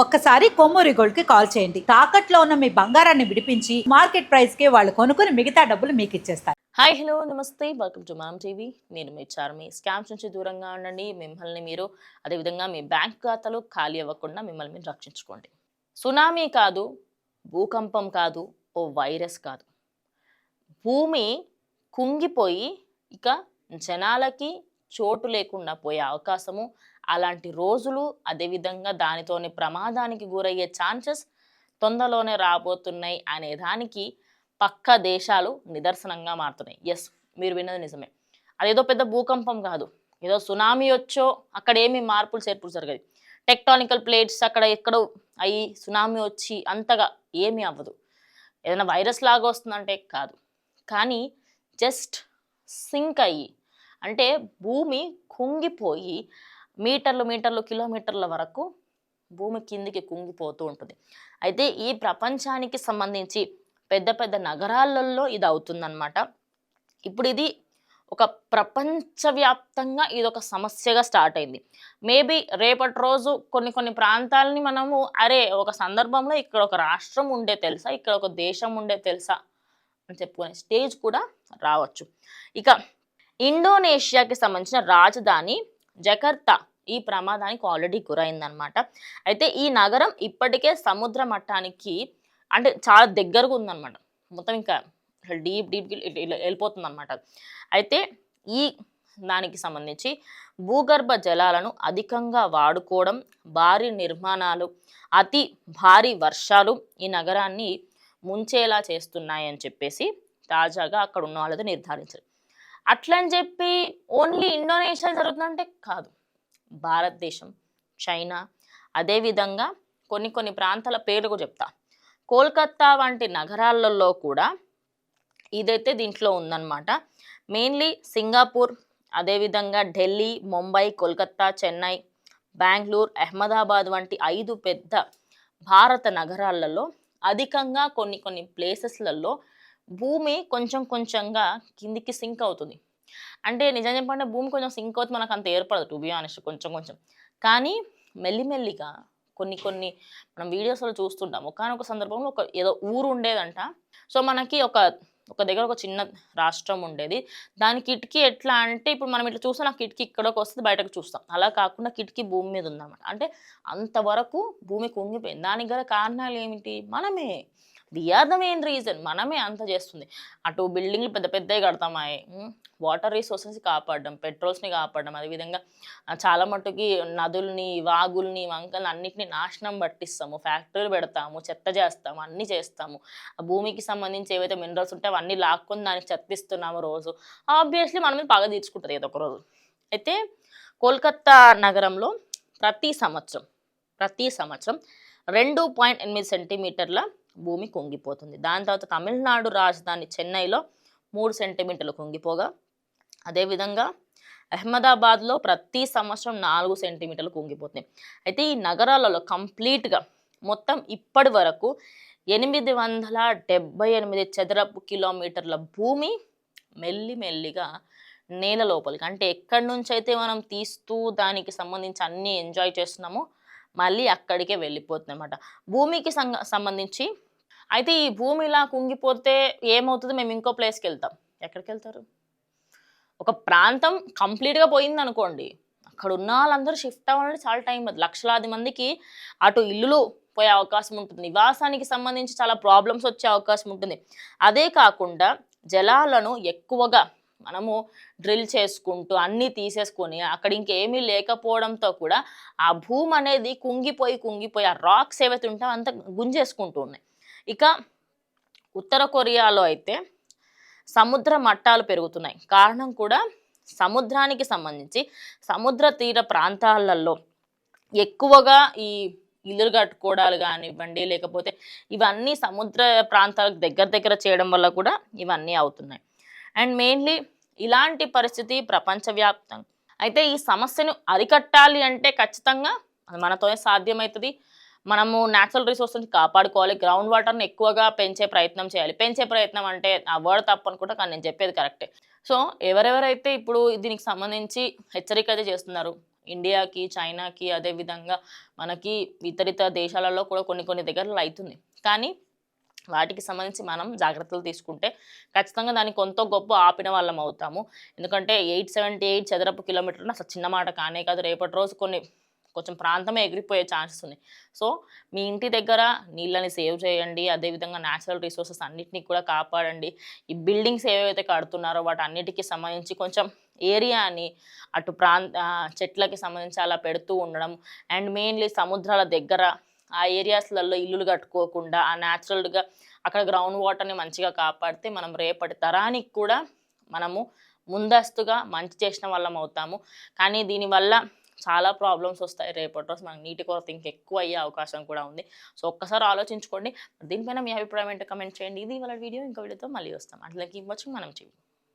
ఒక్కసారి కొమ్మూరి గోల్డ్కి కాల్ చేయండి. తాకట్లో ఉన్న మీ బంగారాన్ని విడిపించి మార్కెట్ ప్రైస్కి వాళ్ళు కొనుక్కుని మిగతా డబ్బులు మీకు ఇచ్చేస్తారు. హాయ్ హలో నమస్తే. Welcome to ma'am TV. నేను మీ చార్మి. స్కామ్స్ నుంచి దూరంగా ఉండండి. మిమ్మల్ని మీరు అదేవిధంగా మీ బ్యాంక్ ఖాతాలు ఖాళీ అవ్వకుండా మిమ్మల్ని మీరు రక్షించుకోండి. సునామీ కాదు భూకంపం కాదు ఓ వైరస్ కాదు. భూమి కుంగిపోయి ఇక జనాలకి చోటు లేకుండా పోయే అవకాశము అలాంటి రోజులు అదేవిధంగా దానితోని ప్రమాదానికి గురయ్యే ఛాన్సెస్ తొందరలోనే రాబోతున్నాయి అనే దానికి పక్క దేశాలు నిదర్శనంగా మారుతున్నాయి. ఎస్ మీరు విన్నది నిజమే. అదేదో పెద్ద భూకంపం కాదు. ఏదో సునామీ వచ్చో అక్కడ ఏమి మార్పులు చేర్పులు జరగదు టెక్టానికల్ ప్లేట్స్ అక్కడ ఎక్కడో అయ్యి సునామీ వచ్చి అంతగా ఏమీ అవ్వదు. ఏదైనా వైరస్ లాగా వస్తుందంటే కాదు. కానీ జస్ట్ సింక్ అయ్యి అంటే భూమి కుంగిపోయి మీటర్లు మీటర్లు కిలోమీటర్ల వరకు భూమి కిందికి కుంగిపోతూ ఉంటుంది. అయితే ఈ ప్రపంచానికి సంబంధించి పెద్ద పెద్ద నగరాలలో ఇది అవుతుందన్నమాట. ఇప్పుడు ఇది ఒక ప్రపంచవ్యాప్తంగా ఇది ఒక సమస్యగా స్టార్ట్ అయింది. మేబీ రేపటి రోజు కొన్ని కొన్ని ప్రాంతాలని మనము అరే ఒక సందర్భంలో ఇక్కడ ఒక రాష్ట్రం ఉండే తెలుసా ఇక్కడ ఒక దేశం ఉండే తెలుసా అని చెప్పుకునే స్టేజ్ కూడా రావచ్చు. ఇక ఇండోనేషియాకి సంబంధించిన రాజధాని జకర్తా ఈ ప్రమాదానికి ఆల్రెడీ గురైందనమాట అయితే ఈ నగరం ఇప్పటికే సముద్ర మట్టానికి అంటే చాలా దగ్గరగా ఉందన్నమాట. మొత్తం ఇంకా డీప్ డీప్ వెళ్ళిపోతుంది అనమాట అయితే ఈ దానికి సంబంధించి భూగర్భ జలాలను అధికంగా వాడుకోవడం భారీ నిర్మాణాలు అతి భారీ వర్షాలు ఈ నగరాన్ని ముంచేలా చేస్తున్నాయని చెప్పేసి తాజాగా అక్కడ ఉన్న వాళ్ళతో నిర్ధారించారు. అట్లని చెప్పి ఓన్లీ ఇండోనేషియా జరుగుతుందంటే కాదు. భారతదేశం చైనా అదేవిధంగా కొన్ని కొన్ని ప్రాంతాల పేర్లు కూడా చెప్తా. కోల్కత్తా వంటి నగరాలలో కూడా ఇదైతే దీంట్లో ఉందన్నమాట. మెయిన్లీ సింగపూర్ అదేవిధంగా ఢిల్లీ ముంబై కోల్కత్తా చెన్నై బెంగళూరు అహ్మదాబాద్ వంటి ఐదు పెద్ద భారత నగరాలలో అధికంగా కొన్ని కొన్ని ప్లేసెస్లలో భూమి కొంచెం కొంచెంగా కిందికి సింక్ అవుతుంది. అంటే నిజం చెప్పంటే భూమి కొంచెం సింక్ అవుతుంది మనకు అంత ఏర్పడదు టు బి ఆనెస్ట్ కొంచెం కొంచెం. కానీ మెల్లిమెల్లిగా కొన్ని కొన్ని మనం వీడియోస్లో చూస్తుంటాం ఒకనొక సందర్భంలో ఒక ఏదో ఊరు ఉండేదంట. సో మనకి ఒక ఒక దగ్గర ఒక చిన్న రాష్ట్రం ఉండేది. దాని కిటికీ ఎట్లా అంటే ఇప్పుడు మనం ఇట్లా చూస్తే నాకు కిటికీ ఇక్కడికి వస్తుంది బయటకు చూస్తాం. అలా కాకుండా కిటికీ భూమి మీద ఉందన్నమాట. అంటే అంతవరకు భూమి కుంగిపోయింది. దానికి గల కారణాలు ఏమిటి? మనమే. ఆర్ ద మెయిన్ రీజన్ మనమే అంత చేస్తుంది. అటు బిల్డింగ్లు పెద్ద పెద్దవి కడతామాయి. వాటర్ రిసోర్సెస్ కాపాడడం పెట్రోల్స్ని కాపాడడం అదేవిధంగా చాలా మట్టుకి నదుల్ని వాగుల్ని వంకల్ని అన్నిటిని నాశనం పట్టిస్తాము. ఫ్యాక్టరీలు పెడతాము చెత్త చేస్తాము అన్నీ చేస్తాము. ఆ భూమికి సంబంధించి ఏవైతే మినరల్స్ ఉంటాయో అవన్నీ లాక్కొని దానికి చెత్తిస్తున్నాము రోజు. ఆబ్వియస్లీ మన మీద పగ తీర్చుకుంటుంది ఏదో ఒక రోజు. అయితే కోల్కత్తా నగరంలో ప్రతి సంవత్సరం ప్రతి సంవత్సరం రెండు పాయింట్ ఎనిమిది సెంటీమీటర్ల భూమి కుంగిపోతుంది. దాని తర్వాత తమిళనాడు రాజధాని చెన్నైలో మూడు సెంటీమీటర్లు కుంగిపోగా అదేవిధంగా అహ్మదాబాద్లో ప్రతి సంవత్సరం నాలుగు సెంటీమీటర్లు కుంగిపోతుంది. అయితే ఈ నగరాలలో కంప్లీట్గా మొత్తం ఇప్పటి వరకు ఎనిమిది వందల డెబ్బై ఎనిమిది చదరపు కిలోమీటర్ల భూమి మెల్లి మెల్లిగా నేల లోపలికి అంటే ఎక్కడి నుంచి అయితే మనం తీస్తూ దానికి సంబంధించి అన్నీ ఎంజాయ్ చేస్తున్నామో మళ్ళీ అక్కడికే వెళ్ళిపోతుంది అనమాట భూమికి సంబంధించి అయితే ఈ భూమి ఇలా కుంగిపోతే ఏమవుతుంది? మేము ఇంకో ప్లేస్కి వెళ్తాం ఎక్కడికి వెళ్తారు ఒక ప్రాంతం కంప్లీట్గా పోయింది అనుకోండి అక్కడ ఉన్న వాళ్ళందరూ షిఫ్ట్ అవ్వాలంటే చాలా టైం అది లక్షలాది మందికి అటు ఇల్లులు పోయే అవకాశం ఉంటుంది. నివాసానికి సంబంధించి చాలా ప్రాబ్లమ్స్ వచ్చే అవకాశం ఉంటుంది. అదే కాకుండా జలాలను ఎక్కువగా మనము డ్రిల్ చేసుకుంటూ అన్నీ తీసేసుకొని అక్కడ ఇంకేమీ లేకపోవడంతో కూడా ఆ భూమి అనేది కుంగిపోయి కుంగిపోయి ఆ రాక్స్ ఏవైతే ఉంటాయో అంత గుంజేసుకుంటూ ఉన్నాయి. ఇక ఉత్తర కొరియాలో అయితే సముద్ర మట్టాలు పెరుగుతున్నాయి. కారణం కూడా సముద్రానికి సంబంధించి సముద్ర తీర ప్రాంతాలలో ఎక్కువగా ఈ ఇల్లు కట్టుకోవడాలు కానివ్వండి లేకపోతే ఇవన్నీ సముద్ర ప్రాంతాలకు దగ్గర దగ్గర చేయడం వల్ల కూడా ఇవన్నీ అవుతున్నాయి. అండ్ మెయిన్లీ ఇలాంటి పరిస్థితి ప్రపంచవ్యాప్తంగా అయితే ఈ సమస్యను అరికట్టాలి అంటే ఖచ్చితంగా అది మనతోనే సాధ్యమవుతుంది మనము న్యాచురల్ రిసోర్స్ని కాపాడుకోవాలి. గ్రౌండ్ వాటర్ని ఎక్కువగా పెంచే ప్రయత్నం చేయాలి. పెంచే ప్రయత్నం అంటే ఆ వర్డ్ తప్పు అనుకుంటా కానీ నేను చెప్పేది కరెక్టే సో ఎవరెవరైతే ఇప్పుడు దీనికి సంబంధించి హెచ్చరిక అయితే చేస్తున్నారు ఇండియాకి చైనాకి అదే విధంగా మనకి ఇతరితర దేశాలలో కూడా కొన్ని కొన్ని దగ్గరలో అవుతుంది కానీ వాటికి సంబంధించి మనం జాగ్రత్తలు తీసుకుంటే ఖచ్చితంగా దాన్ని కొంత గొప్ప ఆపిన వాళ్ళం అవుతాము. ఎందుకంటే ఎయిట్ సెవెంటీ ఎయిట్ చదరపు కిలోమీటర్లు అసలు చిన్న మాట కానే కాదు. రేపటి రోజు కొన్ని కొంచెం ప్రాంతమే ఎగిరిపోయే ఛాన్సెస్ ఉన్నాయి. సో మీ ఇంటి దగ్గర నీళ్ళని సేవ్ చేయండి. అదేవిధంగా న్యాచురల్ రిసోర్సెస్ అన్నిటిని కూడా కాపాడండి. ఈ బిల్డింగ్స్ ఏవైతే కడుతున్నారో వాటి అన్నిటికీ సంబంధించి కొంచెం ఏరియాని అటు ప్రాంత చెట్లకి సంబంధించి అలా పెడుతూ ఉండడం. అండ్ మెయిన్లీ సముద్రాల దగ్గర ఆ ఏరియాస్లలో ఇల్లులు కట్టుకోకుండా ఆ న్యాచురల్గా అక్కడ గ్రౌండ్ వాటర్ని మంచిగా కాపాడితే మనం రేపటి తరానికి కూడా మనము ముందస్తుగా మంచి చేసిన వాళ్ళం అవుతాము. కానీ దీనివల్ల చాలా ప్రాబ్లమ్స్ వస్తాయి రేపటి రోజు. మనకి నీటి కొరత ఇంకెక్కువ అయ్యే అవకాశం కూడా ఉంది. సో ఒక్కసారి ఆలోచించుకోండి. దీనిపైన మీ అభిప్రాయం ఏంటో కమెంట్ చేయండి. ఇది వాళ్ళ వీడియో. ఇంకో వీడియోతో మళ్ళీ వస్తాం. అట్లకి వాచింగ్ మనం చేయండి